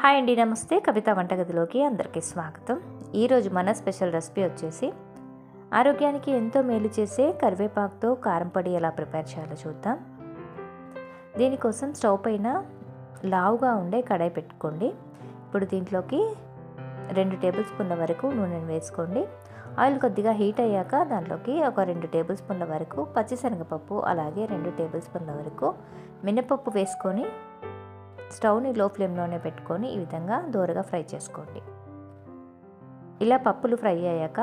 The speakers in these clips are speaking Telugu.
హాయ్ అండి నమస్తే. కవిత వంటగదిలోకి అందరికీ స్వాగతం. ఈరోజు మన స్పెషల్ రెసిపీ వచ్చేసి ఆరోగ్యానికి ఎంతో మేలు చేసే కరివేపాకుతో కారం పొడి ఎలా ప్రిపేర్ చేయాలో చూద్దాం. దీనికోసం స్టవ్ పైన లావుగా ఉండే కడాయి పెట్టుకోండి. ఇప్పుడు దీంట్లోకి రెండు టేబుల్ స్పూన్ల వరకు నూనెను వేసుకోండి. ఆయిల్ కొద్దిగా హీట్ అయ్యాక దాంట్లోకి ఒక రెండు టేబుల్ స్పూన్ల వరకు పచ్చిశనగపప్పు అలాగే రెండు టేబుల్ స్పూన్ల వరకు మినపప్పు వేసుకొని స్టవ్ని లో ఫ్లేమ్లోనే పెట్టుకొని ఈ విధంగా దోరగా ఫ్రై చేసుకోండి. ఇలా పప్పులు ఫ్రై అయ్యాక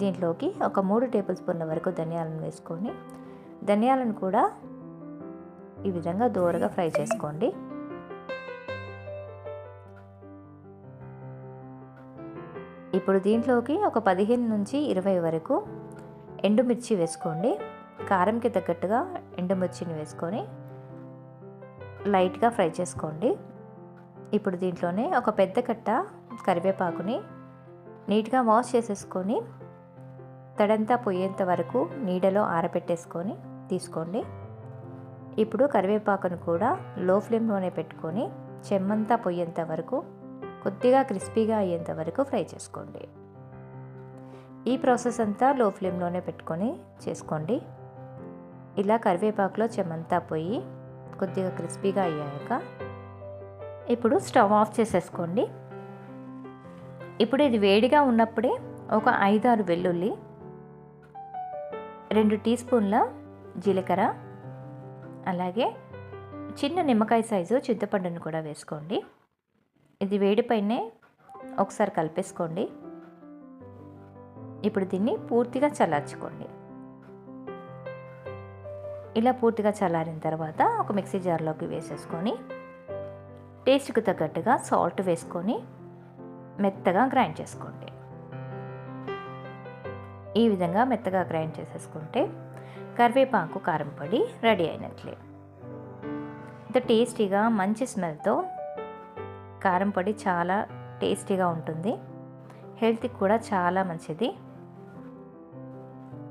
దీంట్లోకి ఒక మూడు టేబుల్ స్పూన్ల వరకు ధనియాలను వేసుకొని ధనియాలను కూడా ఈ విధంగా దోరగా ఫ్రై చేసుకోండి. ఇప్పుడు దీంట్లోకి ఒక పదిహేను నుంచి ఇరవై వరకు ఎండుమిర్చి వేసుకోండి. కారంకి తగ్గట్టుగా ఎండుమిర్చిని వేసుకొని లైట్గా ఫ్రై చేసుకోండి. ఇప్పుడు దీంట్లోనే ఒక పెద్ద కట్ట కరివేపాకుని నీట్గా వాష్ చేసేసుకొని తడంతా పోయేంత వరకు నీడలో ఆరబెట్టేసుకొని తీసుకోండి. ఇప్పుడు కరివేపాకును కూడా లో ఫ్లేమ్లోనే పెట్టుకొని చెమ్మంతా పోయేంత వరకు కొద్దిగా క్రిస్పీగా అయ్యేంత వరకు ఫ్రై చేసుకోండి. ఈ ప్రాసెస్ అంతా లో ఫ్లేమ్లోనే పెట్టుకొని చేసుకోండి. ఇలా కరివేపాకులో చెమ్మంతా పోయి కొద్దిగా క్రిస్పీగా అయ్యాక ఇప్పుడు స్టవ్ ఆఫ్ చేసేసుకోండి. ఇప్పుడు ఇది వేడిగా ఉన్నప్పుడే ఒక ఐదారు వెల్లుల్లి రెండు టీ స్పూన్ల జీలకర్ర అలాగే చిన్న నిమ్మకాయ సైజు చింతపండును కూడా వేసుకోండి. ఇది వేడిపైనే ఒకసారి కలిపేసుకోండి. ఇప్పుడు దీన్ని పూర్తిగా చల్లార్చుకోండి. ఇలా పూర్తిగా చల్లారిన తర్వాత ఒక మిక్సీ జార్లోకి వేసేసుకొని టేస్ట్కి తగ్గట్టుగా సాల్ట్ వేసుకొని మెత్తగా గ్రైండ్ చేసుకోండి. ఈ విధంగా మెత్తగా గ్రైండ్ చేసేసుకుంటే కరివేపాకు కారం పొడి రెడీ అయినట్లే. ఇంత టేస్టీగా మంచి స్మెల్తో కారం పొడి చాలా టేస్టీగా ఉంటుంది. హెల్త్కి కూడా చాలా మంచిది.